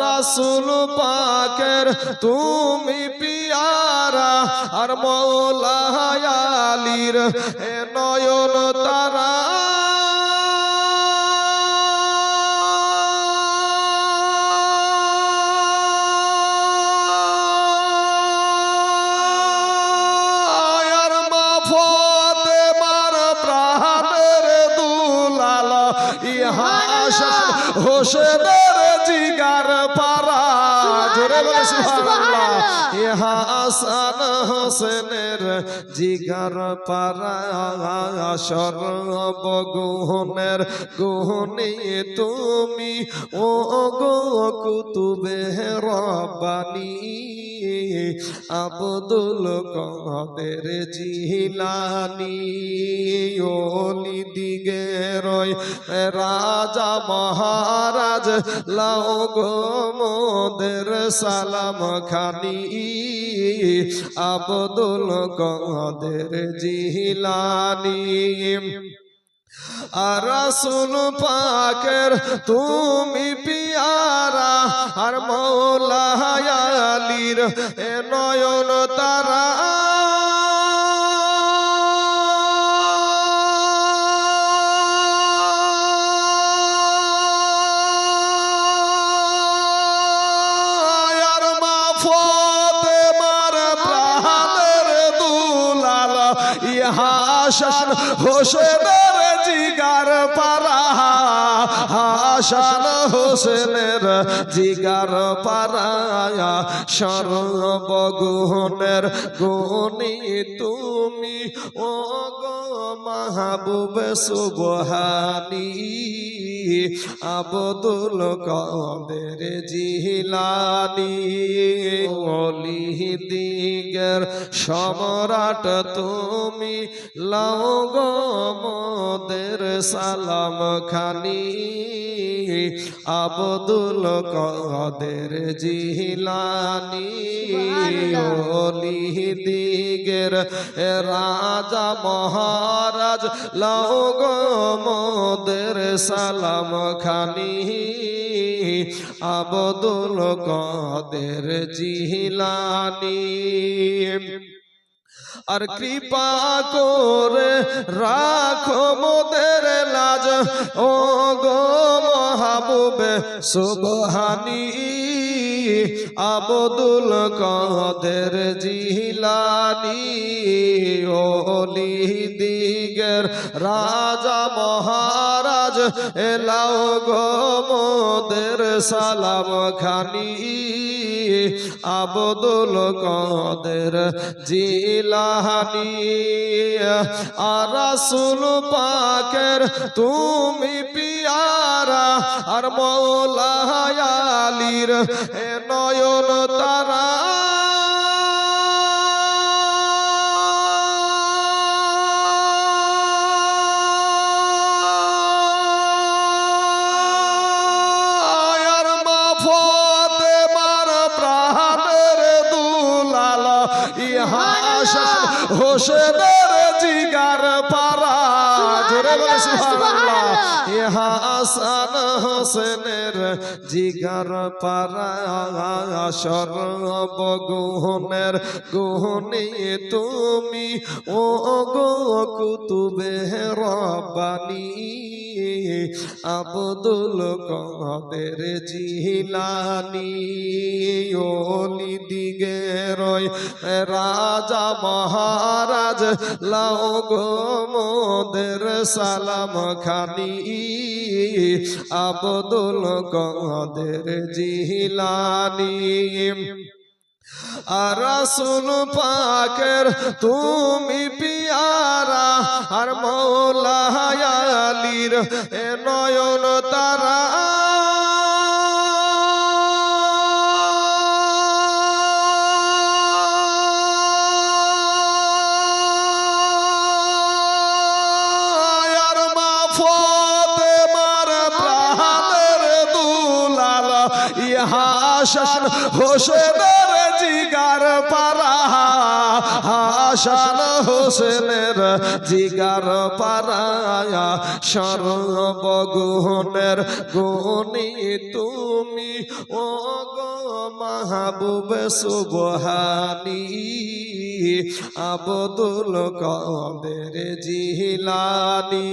রাসূল পাকের তুমি পিয়ারা আর মৌলা আলীর এ নয়ন তারা। ইহা হোসেনের ইহা আসান হোসেনের জিগার পারা সর্বগুণের গুহনি তুমি ও গো কুতুবে রব্বানি। আব্দুল কাদের জিলানি ওলি দিগে রয় রাজা মহারাজ লাও গো মোদের সালাম খানি, আব্দুল কাদের জিলানি। আর রাসূল পাকের তুমি পিয়ারা আর মৌলা আলীর এ নয়ন তারা। হোসেনের জিগার পারা হাসান হোসেনের জিগার পারা সর্বগুণের গুণী তুমি ও গো মাহবুব সুবহানি। আব্দুল কাদের জিলানি ওলি দিগের সম্রাট, তুমি লাও সালাম খানি। আবদুল কাদের জিলানি ওলি দিগের রাজা মহারাজ, লাও মোদের সালাম খানি আবদুল কদের জিহিলানি আর কৃপা করে রাখো মোদের লাজ। ও গো মহাবুবে, সুবহানি। আবদুল কাদের জিলানি ওলি দিগের রাজা মহারাজ, এলাও গো মোদের সালাম খানি। আবদুল কাদের জিলানি, আর রাসূল পাকের তুমি পিয়ারা, আর মৌলা আলীর নয়ন তারা। হোসেনের জিগার পারা জোরে বলে সুবহানাল্লাহ। ইহা আসান হোসেনের জিগার পারা সর্বগুণের গুণী তুমি ও গো কুতুবে রব্বানি আব্দুল কাদের জিলানি ওলি দিগে রয় রাজা মহারাজ লাও গো মোদের সালাম খানি। আবদুল কদের জিহিলানি আর রাসূল পাকের তুমি পিয়ারা আর মৌলা আলীর এ নয়ন তারা ইহাসান হোসেনের জিগার পারা। হাসান হোসেনের জিগার পারা। সর্বগুণের গুণী তুমি ও গো মাহবুব সুবহানি। আবদুল কাদের জিলানি।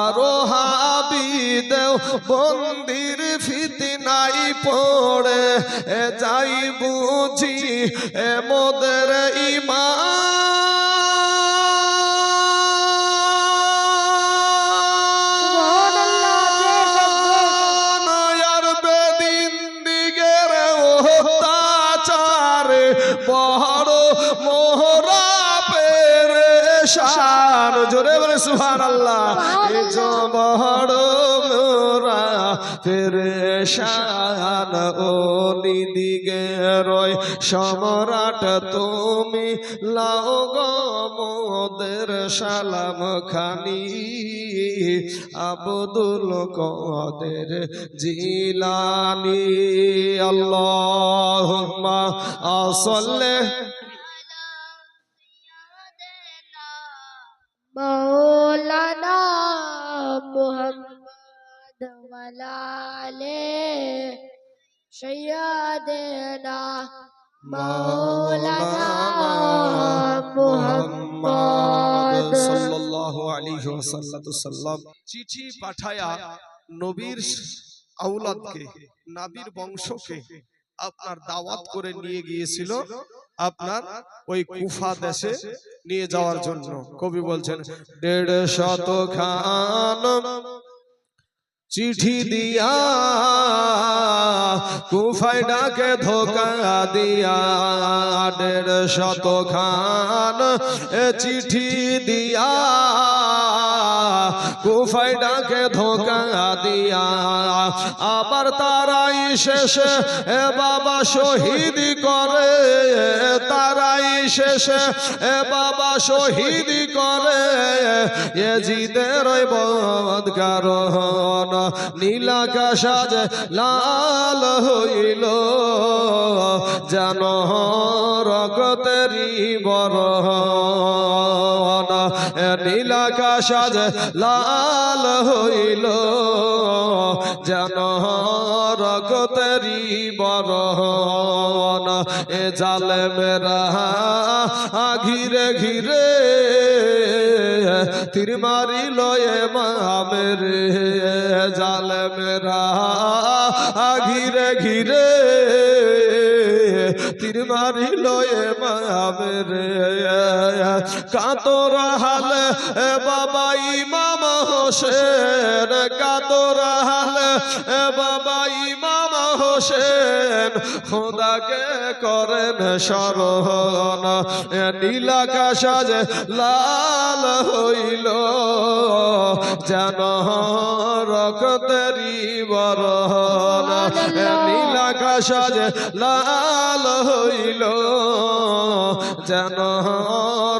আরও হাবি দেও বন্দির ফিতনাই পড়ে। এ যাই বুঝি এ মোদের পেরেশান জোরে বলে সুহান পেরেশান ও নিদিগে রয়, সম্রাট তুমি লাও গো মোদের সালাম খানি। আবদুল কদের জিলানি, আল্লাহুম্মা আসল্লি। মৌলানা মুহাম্মদ মুহাম্মদ সাল্লাল্লাহু আলাইহি ওয়াসাল্লাম। চিঠি পাঠায়া নবীর আওলাদকে নাবির বংশকে আপনার দাওয়াত করে নিয়ে গিয়েছিল আপনার ওই কুফা দেশে নিয়ে যাওয়ার জন্য। কবি বলছেন দেড় শত খান চিঠি দিয়া কুফায় ডাকে ধোকা দিয়া দেড় শত খান এ চিঠি দিয়া কুফায় ডাকে ধোকা দিয়া। আবার তারাই শেষে এ বাবা শহীদ করে। তারাই শেষে এ বাবা শহীদ করে। এ জিদের বদ কারণ সাজ লাল হইল। যেন রগতেরি বরণ সাজ লাল হইল। যেন রগতেরি বরণ এ জালে মেরা ঘিরে ঘিরে তীর মারিল মামের জাল মেরা ঘিরে ঘিরে তীর মারিল মামের কাতর হাল বাবা ইমাম হোসেন, কাতর হাল এ বাবা ইমাম হোসেন খোদাকে করেন স্মরণ এ নীলাকা সাজে লাল হইল, যেন রক্তেরি বরণ। এ নীলাকা সাজে লাল হইল, যেন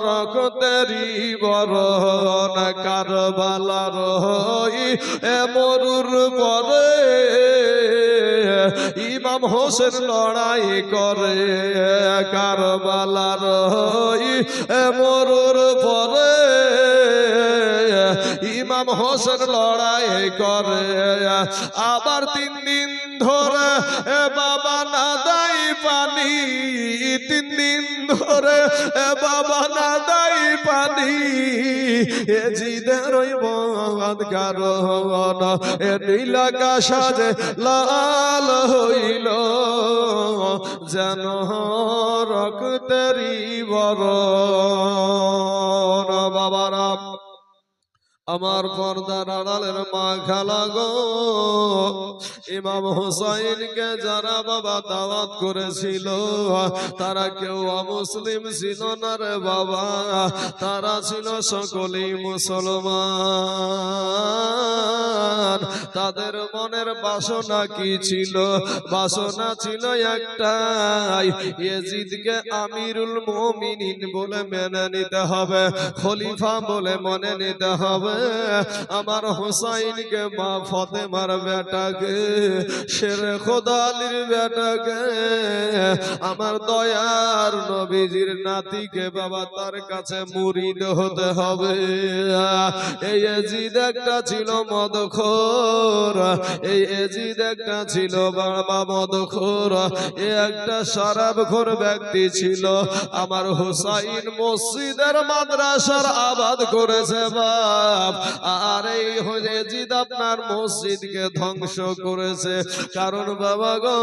রক্তেরি বরণ। কারবালার হই এ মরুর পরে ইমাম হোসেন লড়াই করে কারবালার হই মরুর পরে। ইমাম হোসেন লড়াই করে। আবার তিন দিন ধরে বাবা না দাই পানি, তিন দিন ধরে এ বাবা না দাই পানি। এ জিদের কারণ, এ নীলাকা সাজে লাল হইল। যেন রক্তেরি বড় বাবারাম আমার পর্দার আড়ালের মা খালা গো। ইমাম হুসাইনকে যারা বাবা দাওয়াত করেছিল, তারা কেউ অমুসলিম ছিল না রে বাবা। তারা ছিল সকলেই মুসলমান। তাদের মনের বাসনা কি ছিল? বাসনা ছিল একটাই, ইয়েজিদকে আমিরুল মুমিনিন বলে মেনে নিতে হবে, খলিফা বলে মনে নিতে হবে। আমার হোসাইনকে মা ফতেমার বেটাকে, শেরে খোদালির বেটাকে, আমার দয়ার নবীজির নাতিকে বাবা তার কাছে মুরিদ হতে হবে। এই এজিদ একটা ছিল মদখোর। একটা ছিল বাবা মদখোর এ একটা শরাবখোর ব্যক্তি ছিল। আমার হুসাইন মসজিদের মাদ্রাসার আবাদ করেছে বাপ। আর এই এজিদ আপনার মসজিদকে ধ্বংস করেছে। কারণ বাবা গো,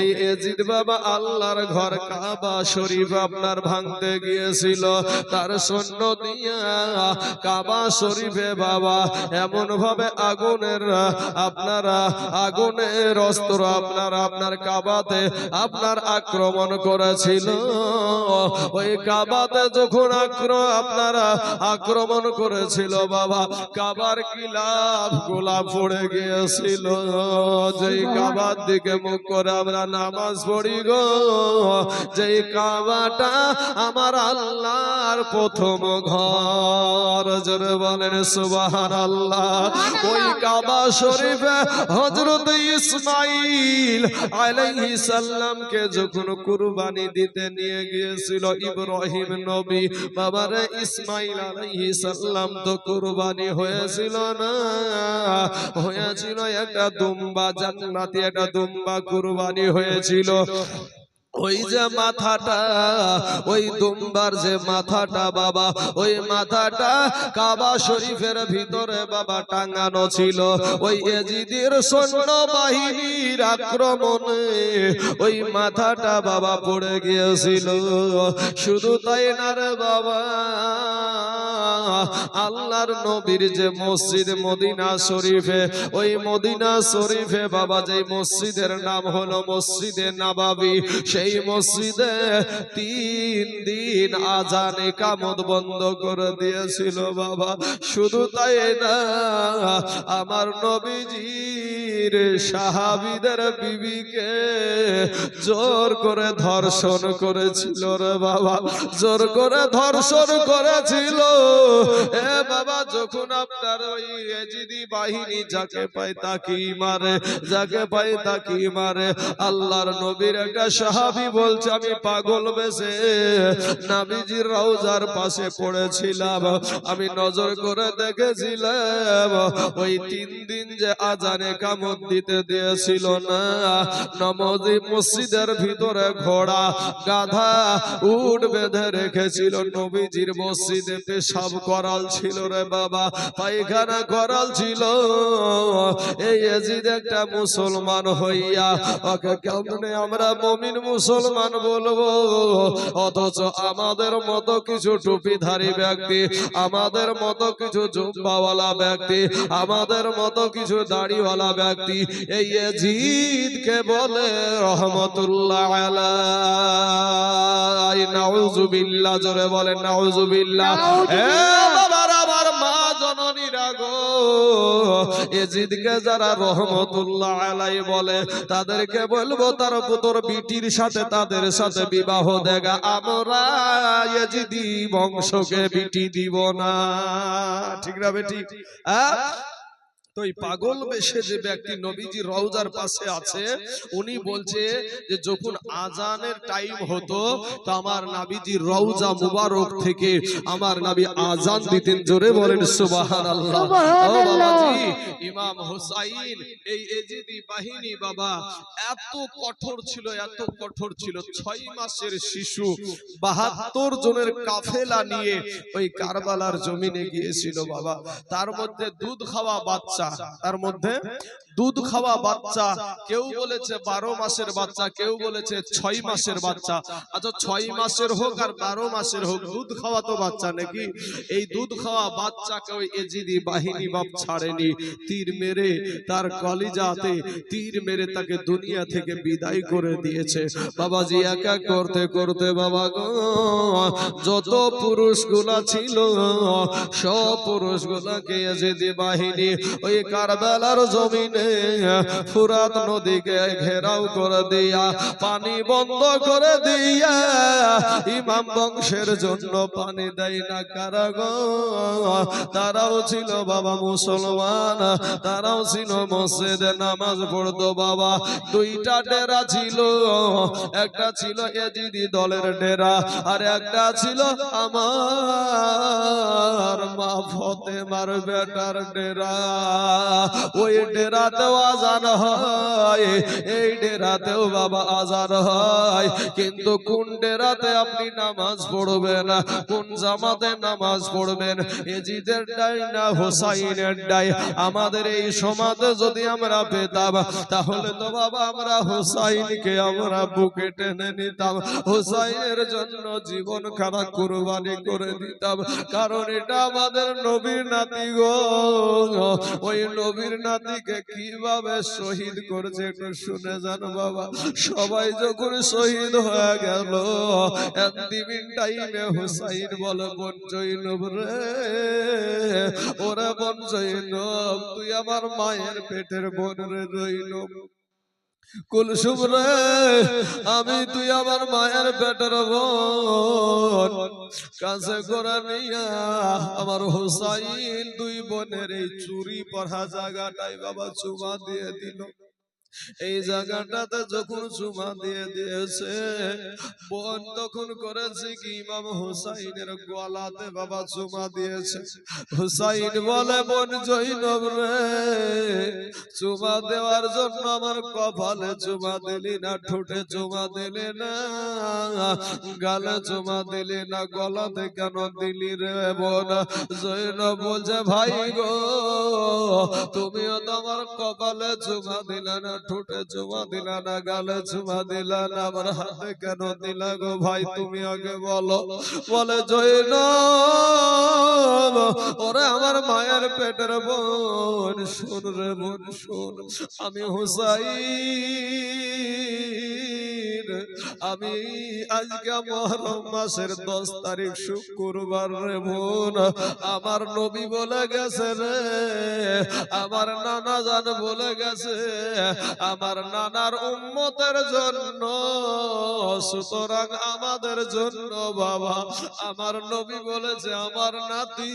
এই এজিদ বাবা আল্লাহর ঘর কাবা শরীফ আপনার ভাঙতে গিয়েছিল। তার সৈন্য দিয়া কাবা শরীফে বাবা এমন ভাবে আগুনের আপনারা আগুনের অস্ত্র আপনার আপনার কাবাতে আপনার আক্রমণ করেছিল। ওই কাবাতে যখন আক্র আপনারা আক্রমণ করেছিল বাবা কাবার কিলাপ গোলাপ পড়ে গিয়েছিল। যেই কাবার দিকে মুখ করে আমরা নামাজ পড়ি গো যেই কাবাটা আমার আল্লাহর প্রথম ঘর জোরে বলেন সুবাহান আল্লাহ ওই কাবা শরীফে হজরত ইসমাইল আলাইহিস সালামকে যখন কুরবানি দিতে নিয়ে গিয়েছিল ইব্রাহিম নবী, বাবারে ইসমাইল আলাইহিস সালাম তো কুরবানি হয়েছিল না। হয়েছিল একটা দুম্বা জান্নাতি, একটা দুম্বা কুরবানি হয়েছিল। ওই যে মাথাটা ওই দুম্বার যে মাথাটা বাবা ওই মাথাটা কাবা শরীফের ভিতরে বাবা টাঙানো ছিল। ওই এজিদের সৈন্য বাহিনীর আক্রমণে ওই মাথাটা বাবা পড়ে গিয়েছিল। শুধু তাই না রে বাবা আল্লাহর নবীর যে মসজিদ মদিনা শরীফে ওই মদিনা শরীফে বাবা যে মসজিদের নাম হলো মসজিদে নাবাবি সেই মসজিদে তিন দিন আজানে কামত বন্ধ করে দিয়েছিল বাবা। শুধু তাই না, আমার নবীজির সাহাবিদের বিবিকে জোর করে ধর্ষণ করেছিল রে বাবা। জোর করে ধর্ষণ করেছিল। এ বাবা, যখন আপনার ওই এজিদি বাহিনী যাকে পায় তাকেই মারে, যাকে পায় তাকেই মারে। আল্লাহর নবীর একটা সাহাবি বলছে, আমি পাগল বেশে নাবিজির রওজার পাশে পড়েছিলাম। আমি নজর করে দেখেছিলাম, ওই তিন দিন যে আজানে কামত দিতে দিয়েছিল না। নমজি মসজিদের ভিতরে ঘোড়া, গাধা, উট বেঁধে রেখেছিল। নবীজির মসজিদে পেশাব করাল ছিল রে বাবা, পায়খানা করাল ছিল। এই একটা মুসলমান হইয়া, ওকে কেমনে আমরা মমিন মুসলমান বলব অথচ আমাদের মতো কিছু টুপিধারী ব্যক্তি আমাদের মতো কিছু জুব্বাওয়ালা ব্যক্তি আমাদের মতো কিছু দাড়িওয়ালা ব্যক্তি এই এজিদকে বলে রহমতুল্লাহ আলাই নাউজুবিল্লাহ জোরে বলেন নাউজুবিল্লাহ। মা জননীরা গো এজিদকে যারা রহমতুল্লাহ আলাই বলে, তাদেরকে বলব তার পুতর বিটির সাথে তাদের সাথে বিবাহ দেখা আমরা এজিদি বংশকে বিটি দিব না। ঠিক না বেটি? হ্যাঁ? তো এই পাগল বেশে যে ব্যক্তি নবীজি রওজার পাশে আছে উনি বলছে যে যখন আজানের টাইম হতো তো আমার নাবিজি রওজা মুবারক থেকে আমার নাবি আজান দিতেন জোরে বলেন সুবহানাল্লাহ। ও বাবাজি ইমাম হুসাইন এই এজিদি বাহিনী বাবা এত কঠোর ছিল এত কঠোর ছিল ছয় মাসের শিশু বাহাত্তর জনের কাফেলা নিয়ে ওই কারবালার জমিনে গিয়েছিল বাবা। তার মধ্যে দুধ খাওয়া বাচ্চা তার মধ্যে দুধ খাওয়া বাচ্চা কেউ বলেছে বারো মাসের বাচ্চা কেউ বলেছে ছয় মাসের বাচ্চা। আচ্ছা ছয় মাসের হোক আর বারো মাসের হোক দুধ খাওয়া তো বাচ্চা নাকি? এই দুধ খাওয়া বাচ্চাকে ওই এজিদি বাহিনী বাপ ছাড়েনি তীর মেরে তার কলিজাতে তীর মেরে তাকে দুনিয়া থেকে বিদায় করে দিয়েছে। বাবাজি একা করতে করতে বাবা গো যত পুরুষগুলা ছিল সব পুরুষ গুলাকে এজিদি বাহিনী ওই কারবেলার জমিনে ফুরাত নদীকে ঘেরাও করে দিয়া, পানি বন্ধ করে দিয়া, ইমাম বংশের জন্য পানি দেয় না। কারাগো তারাও ছিল বাবা মুসলমান, তারাও ছিল মসজিদে নামাজ পড়তো বাবা। দুইটা ডেরা ছিল, একটা ছিল এজিদি দলের ডেরা, আর একটা ছিল আমার মা ফতেমার বেটার ডেরা। ওই ডেরাতেও আজান হয় এই ডেরাতেও বাবা আজান হয়। কিন্তু কোন ডেরাতে আপনি নামাজ পড়বেন? কোন জামাতে নামাজ পড়বেন? এজিদের ডাই না হোসাইনের ডাই? আমাদের এই সমাজে যদি আমরা পেতাম, তাহলে তো বাবা আমরা হোসাইনকে আমরা বুকে টেনে নিতাম। হোসাইনের জন্য জীবন খারাপ কুরবানি করে দিতাম। কারণ এটা আমাদের নবীর নাতি গো। ওই নবীর নাতিকে কীভাবে শহীদ করছে একটু শুনে যান বাবা? সবাই যখন শহীদ হয়ে গেল একদিন টাইমে হুসাইন বলে বোন জৈনব রে ওরে বোন জৈনব তুই আমার মায়ের পেটের বোন রে জৈনব। কুলসুম রে, আমি তুই আমার মায়ের পেটের বোন। কাছে করে নিয়া আমার হোসাইন দুই বোনের এই চুরি পড়া জায়গাটাই বাবা চুমা দিয়ে দিল। এই জায়গাটাতে যখন চুমা দিয়ে দিয়েছে বোন তখন করেছে কি ইমাম হুসাইনের গলাতে বাবা চুমা দিয়েছে। হুসাইন বলে বোন জৈনব রে চুমা দেওয়ার জন্য আমার কপালে চুমা দিলি না ঠোঁটে চুমা দিলি না গালে চুমা দিলি না গলাতে কেন দিলি রে বোন? জৈনব বলছে ভাই গো তুমিও তো আমার কপালে চুমা দিলে না ঠোঁটে চুমা দিলা না, গালে চুমা দিলা না, আমার হাতে কেন দিলা গো ভাই, তুমি আগে বলো। বলে জৈন ওরে আমার মায়ের পেটের বোন, শোন রে বোন, শোন, আমি হুসাইন। আমি আজকে মহরম মাসের দশ তারিখ শুক্রবার রে বোন। আমার নবী বলে গেছে রে, আমার নানা জান বলে গেছে, আমার নানার উম্মতের জন্য, সুতরাং আমাদের জন্য বাবা। আমার নবী বলেছে, আমার নাতি,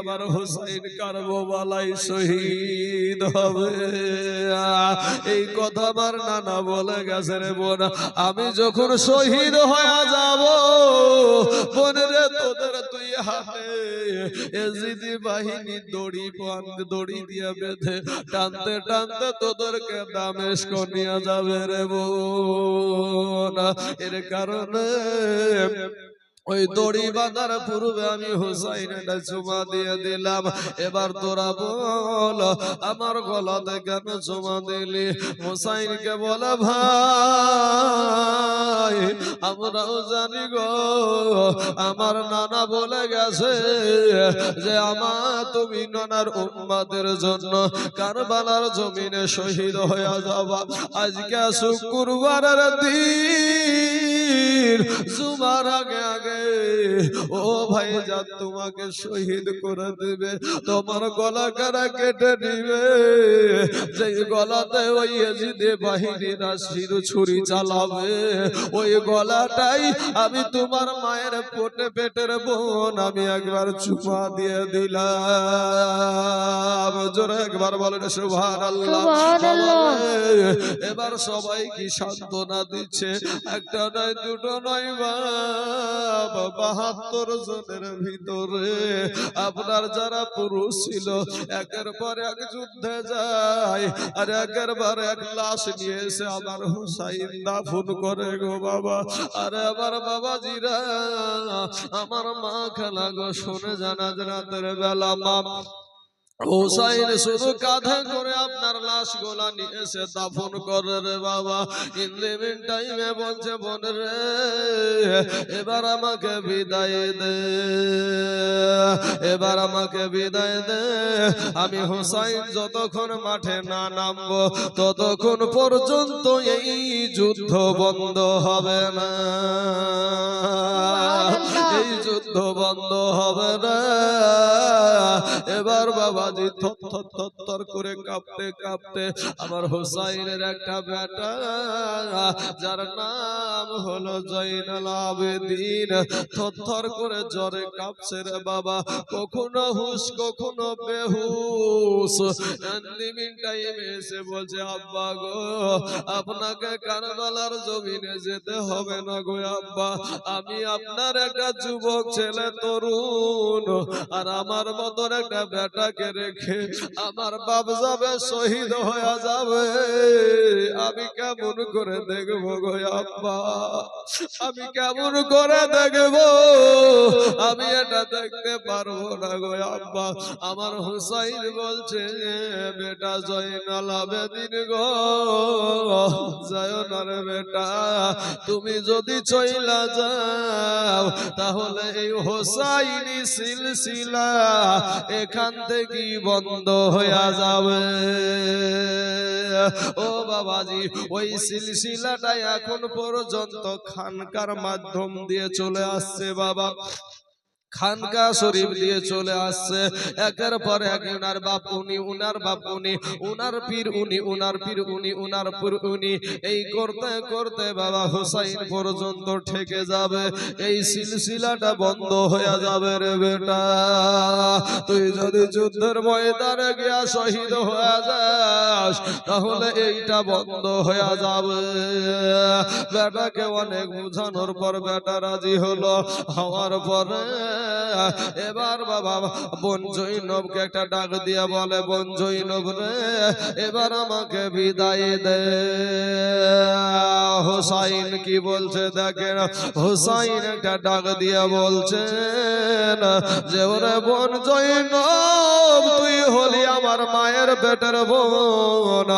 আমার হুসাইন কারবালাই শহীদ হবে। এই কথা আমার নানা বলে গেছে রে বোন। আমি যখন শহীদ হয়ে যাব, বোনরে তোদের তুই হাতে এজিদি বাহিনী দড়ি পান দড়ি দিয়ে বেঁধে টানতে টানতে তোদেরকে দামেস্ক নিয়ে যাবে রে বোন। এর কারণে ওই দড়ি বাঁধার পূর্বে আমি হুসাইন একটা চুমা দিয়ে দিলাম। এবার তোরা বল আমার গলাতে কেন চুমা দিলি? হুসাইনকে বলে ভাই আমরাও জানি গো আমার নানা বলে গেছে যে আমার তুমি নানার উম্মাদের জন্য কারবালার জমিনে শহীদ হয়ে যাবা। আজকে শুক্রবারের দিন জুমার আগে আগে ও ভাই যা তোমাকে শহীদ করে দেবে তোমার গলা কারা কেটে দিবে। যে গলাতে ওই এজিদে বাহিনীরা শির ছুরি চালাবে ওই গলাটাই আমি তোমার মায়ের পোটে পেটের বোন আমি একবার চুপা দিয়ে দিলাম। জোরে একবার বলেন সুভান আল্লাহ এবার সবাই কি সান্ত্বনা দিচ্ছে? একটা নয় দুটো নয় বাবা বাহাত্তর জনের ভিতরে। আপনার যারা পুরুষ ছিল, একের পর এক যুদ্ধে যায়, আর একের পর এক লাশ নিয়ে এসে আমার হুসাইন দাফন করে, গো বাবা, আরে আমার বাবাজিরা, আমার মা খেলা গো, শুনে জানা রাতের বেলা, মা হোসাইন শুধু কাঁধে করে আপনার লাশ গোলা নিয়ে এসে দাফন করে রে বাবা। ইন টাইমে বলছে বোন রে এবার আমাকে বিদায় দে। এবার আমাকে বিদায় দে। আমি হোসাইন যতক্ষণ মাঠে না নামবো ততক্ষণ পর্যন্ত এই যুদ্ধ বন্ধ হবে না। এই যুদ্ধ বন্ধ হবে না। এবার বাবা বাবাজি থর করে কাঁপতে কাঁপতে আমার একটা বেটা, যার নাম হলো জৈনাল আবেদিন থর করে জ্বরে কাঁপছে রে বাবা, কখনো হুশ, কখনো এসে বলছে, আব্বা গো, আপনাকে কারবালার জমিনে যেতে হবে না গো আব্বা। আমি আপনার একটা যুবক ছেলে, তরুণ, আর আমার মতন একটা বেটাকে রেখে আমার বাপ যাবে, শহীদ হয়ে যাবে। আমি কেমন করে দেখব গো আব্বা? আমি কেমন করে দেখব? আমি এটা দেখতে পারব না গো আব্বা। আমার হুসাইন বলছে, বেটা জয়নাল আবেদিন গো জয় না রে বেটা, তুমি যদি চইলা যাও, তাহলে এই হোসাইনি সিলসিলা এখান থেকে বন্ধ হইয়া যাবে। ও বাবাজি, ওই সিলসিলাটাই এখন পর্যন্ত খানকার মাধ্যম দিয়ে চলে আসছে বাবা। খানকা শরীফ দিয়ে চলে আসছে। একের পর এক উনার বাপ উনি, উনার বাপ উনি, উনার পীর উনি, উনার পীর উনি, উনার পীর উনি। এই করতে করতে বাবা হুসাইন পর্যন্ত ঠেকে যাবে। এই সিলসিলাটা বন্ধ হয়ে যাবে রে বেটা। তুই যদি যুদ্ধের ময়দানে গিয়া শহীদ হয়ে যাস, তাহলে এইটা বন্ধ হয়ে যাবে। বেটাকে অনেক বুঝানোর পর বেটা রাজি হলো। হওয়ার পরে এবার বাবা, বোন জৈনবকে একটা ডাক দিয়া বলে, বোন জৈনব রে, এবার আমাকে বিদায় দে। হোসাইন কি বলছে দেখেন, হোসাইন একটা ডাক দিয়া বলছেন যে, ওরে বোন জৈনব, তুই হলি আমার মায়ের পেটের বোন,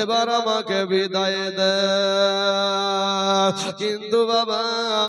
এবার আমাকে বিদায় দে। কিন্তু বাবা